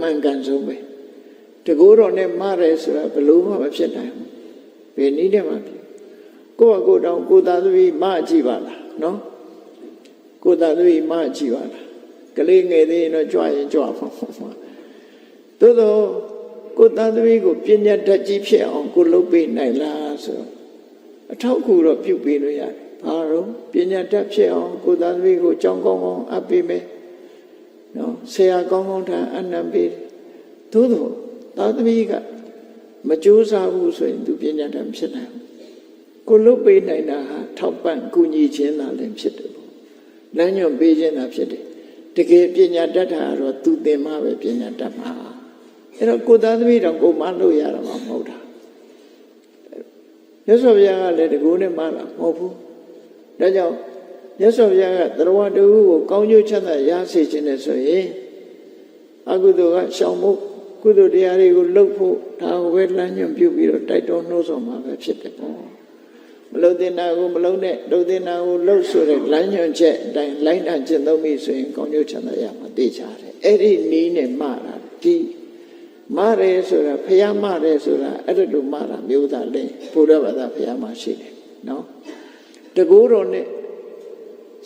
မှန်ကန်ဆုံးပဲတကူတော်နဲ့မရဲဆိုတာဘလို့မှမဖြစ်နိုင်ဘူးဘယ်နည်းနဲ့မှဖြစ်ကိုယ့်အကိုယ်တောင်ကိုယ်သာသမီမကြည့်ပါလားနော်ကိုယ်သာသမီမကြည့်ပါလားကလေးငယ်သေးရင်တော့ကြွရင်ကြွပါမှာသို့တော့ကိုယ်သာသမီကိုပညာတတ်ကြီးဖြစ်အောင်ကိုလုပ်ပေးနိုင်လားဆိုတော့အထောက်အကူတော့ပြုပေးလို့ရတယ်ဘာလို့ပညာတတ်ဖြစ်အောင်ကိုယ်သာသမီကိုကြောင်းကောင်းကောင်းအပ်ပေးမယ်နော် ဆရာကောင်းကောင်းထားအနံပေးသို့တော့သာသမီကမကြိုးစားဘူးဆိုရင်သူပညာတတ်ဖြစ်နိုင်ဘူးကိုလုတ်ပေးနိုင်တာဟာထောက်ပံ့ကူညီခြင်းသာလည်းဖြစ်တယ်ပေါ့လမ်းညွှန်ပေးခြင်းသာဖြစ်တယ်တကယ်ပညာတတ်တာကတော့သူသင်မှပဲပညာတတ်မှာအဲ့တော့ကိုသားသမီးတော်ကိုမလို့ရတာမှမဟုတ်တာမြတ်စွာဘုရားကလည်းတကူနဲ့မလာမဟုတ်ဘူးဒါကြောင့်မြတ်စွာဘုရားကသရဝတူကိုကောင်းကျိုးချမ်းသာရစေခြင်းနဲ့ဆိုရင် အကုသိုလ်ကရှောင်ဖို့ကုသိုလ်တရားတွေကိုလုပ်ဖို့ဒါကိုပဲလမ်းညွှန်ပြုပြီးတော့တိုက်တော်နှိုးဆော်မှာပဲဖြစ်တယ်ပေါ့မလုံတင်တာကိုမလုံနဲ့လုံတင်တာကိုလှုပ်ဆိုတဲ့လမ်းညွှန်ချက်အတိုင်းလိုက်နာကျင့်သုံးပြီဆိုရင်ကောင်းကျိုးချမ်းသာရမှာသိချတယ်အဲ့ဒီနီးနဲ့မှားတာဒီမရဲဆိုတာဖះမရဲဆိုတာအဲ့ဒါလိုမှားတာမျိုးသားလဲဘုရားဘာသာဖះမရှိတယ်နော်တကူတော်နဲ့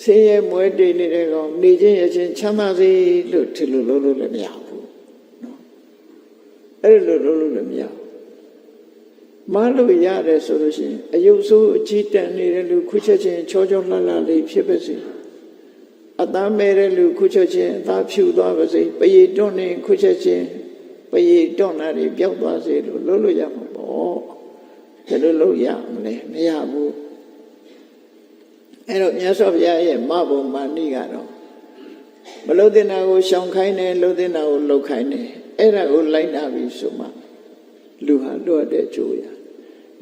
ဆင်းရဲမွဲတေနေတဲ့ကောင်နေခြင်းရခြင်းချမ်းသာစေလို့ထင်လို့လို့လို့လည်းမရဘူးနော်အဲ့လိုလို့လို့လည်းမရဘူးမလို့ရတယ်ဆိုလို့ရှိရင်အယုတ်ဆိုးအကြည့်တန်နေတဲ့လူခုချက်ချင်းချောချောလှလှလေးဖြစ်ပါစေအသားမဲတဲ့လူခုချက်ချင်းအသားဖြူသွားပါစေပရိတွန်းနေခုချက်ချင်းပရိတွန်းတာတွေပျောက်သွားစေလို့လို့လို့ရမှာပေါ့ဘယ်လိုလုပ်ရမလဲမရဘူး အဲ့တော့မြတ်စွာဘုရားရဲ့မဘုံမာနိကတော့မလုတင်တာကိုရှောင်ခိုင်းတယ်လုတင်တာကိုလှုပ်ခိုင်းတယ်အဲ့ဒါကိုလိုက်နာပြီဆိုမှလူဟာလွတ်တဲ့ကြိုးရ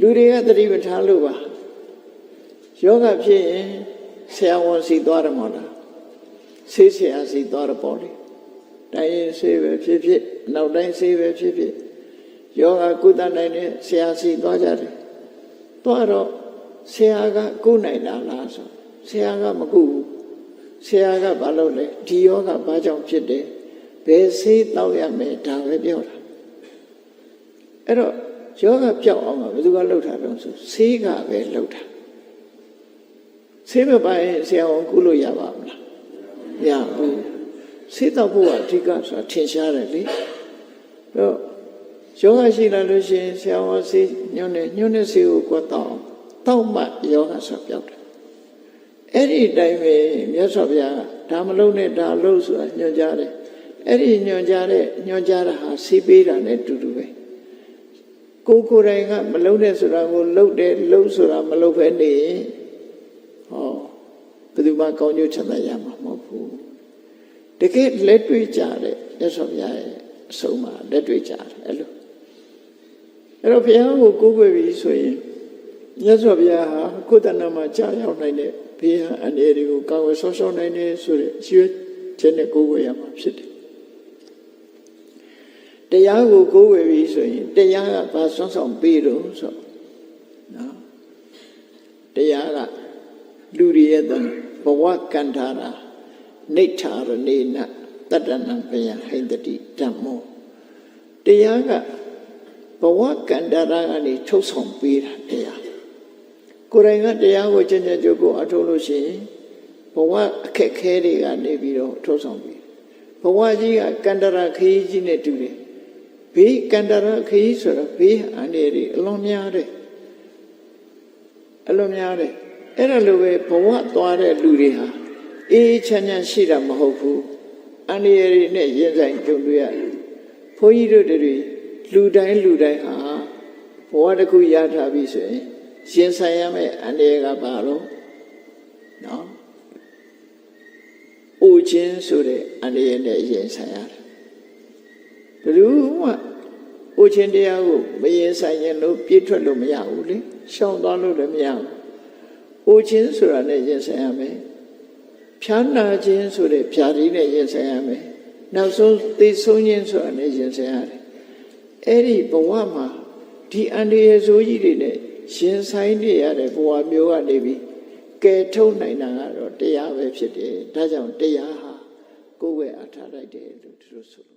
လူတွေကသတိပဋ္ဌာန်လို့ပါယောဂဖြစ်ရင်ဆရာဝန်စီသွားတယ်မဟုတ်လားဆေးဆရာစီသွားတယ်ပေါ့လေတိုင်းရင်ဆေးပဲဖြစ်ဖြစ်နောက်တိုင်းဆေးပဲဖြစ်ဖြစ်ယောဂကုသနိုင်တဲ့ဆရာစီသွားကြတယ်သွားတော့ ဆရာကကုနိုင်တာလားဆိုဆရာကမကုဘူးဆရာကဘာလုပ်လဲဒီယောဂဘာကြောင့်ဖြစ်တယ်ဘယ်ဆေးတောက်ရမယ်ဒါပဲပြောတာအဲ့တော့ယောဂပြောက်အောင်ဘယ်သူကလှုပ်တာတော့ဆိုဆေးကပဲလှုပ်တာဆေးမပိုင်ဆရာဝန်ကုလို့ရပါမလားရဘူးဆေးတော့ဖို့ကအဓိကဆိုတာထင်ရှားတယ်လေတော့ယောဂရှိလာလို့ရှိရင်ဆရာဝန်ဆေးညွှန်းတယ်ညွှန်းတဲ့ဆေးကိုကိုတော့တော က်မှယောဂဆိုပြောက်တယ်အဲ့ဒီတိုင်းပဲမြတ်စွာဘုရားကဒါမလုံးနဲ့ဒါလုံးဆိုတာညွှန်ကြားတယ်အဲ့ဒီညွှန်ကြားတဲ့ညွှန်ကြားတာဟာဆေးပေးတာနဲ့တူတူပဲကိုကိုယ်တိုင်ကမလုံးနဲ့ဆိုတာကိုလှုပ်တယ်လှုပ်ဆိုတာမလှုပ်ဖဲနေရင်ဟောဘယ်သူမှကောင်းကျိုးချမ်းသာရမှာမဟုတ်ဘူးတကယ်လက်တွေ့ကြတဲ့မြတ်စွာဘုရားရဲ့အဆုံးမှာလက်တွေ့ကြတယ်အဲ့လိုအဲ့တော့ဘုရားကိုကိုးကွယ်ပြီးဆိုရင် မြတ်စွာဘုရားဟာကိုယ်တဏ္ဍမှာကြာရောက်နိုင်တဲ့ဘေးဟန်အနေတွေကိုကာဝယ်ဆော့ဆော့နိုင်တယ်ဆိုတဲ့ရွှေချက်နဲ့ကိုးကွယ်ရမှာဖြစ်တယ်တရားကိုကိုးကွယ်ပြီးဆိုရင်တရားကဘာဆွမ်းဆောင်ပေးတော့ဆိုနော်တရားကလူတွေရဲ့ဘဝကန္ထာရာနေထာရနေနတတ္တနံပယဟိတတိဓမ္မောတရားကဘဝကန္တာရာကနေထုတ်ဆောင်ပေးတာတရား ကိုယ်တိုင်ကတရားကိုကျင့်ကြံကြိုးကိုအထုတ်လို့ရှိရင်ဘဝအခက်ခဲတွေကနေပြီးတော့ထုတ်ဆောင်ပေးဘဝကြီးကကန္တရာခရီးကြီးနဲ့တူတယ်ဘေးကန္တရာခရီးဆိုတော့ဘေးအန္တရာယ်တွေအလွန်များတယ်အလွန်များတယ်အဲ့ဒါလိုပဲဘဝသွားတဲ့လူတွေဟာအေးချမ်းချမ်းရှိတာမဟုတ်ဘူးအန္တရာယ်တွေနဲ့ရင်ဆိုင်ကြုံတွေ့ရတယ်ဘုန်းကြီးတို့တွေလူတိုင်းလူတိုင်းဟာဘဝတစ်ခုရထားပြီဆိုရင် ရှင်ဆိုင်ရမယ့်အန္တရာယ်ကဘာလို့နော်အိုခြင်းဆိုတဲ့အန္တရာယ်နဲ့ရင်ဆိုင်ရတယ်ဘယ်သူမှအိုခြင်းတရားကိုမရင်ဆိုင်ရင်လို့ပြည့်ထွက်လို့မရဘူးလေရှောင်သွားလို့လည်းမရဘူးအိုခြင်းဆိုတာနဲ့ရင်ဆိုင်ရမယ်ဖြာနာခြင်းဆိုတဲ့ဖြာရည်နဲ့ရင်ဆိုင်ရမယ်နောက်ဆုံးသိဆုံးခြင်းဆိုတာနဲ့ရင်ဆိုင်ရတယ်အဲ့ဒီဘဝမှာဒီအန္တရာယ်ဆိုးကြီးတွေနဲ့ ရှင်ဆိုင်နေရတဲ့ဘဝမျိုးကနေပြီးကယ်ထုတ်နိုင်တာကတော့တရားပဲဖြစ်တယ်ဒါကြောင့်တရားဟာကိုယ်ဝဲအထားလိုက်တယ်လို့သူတို့ဆို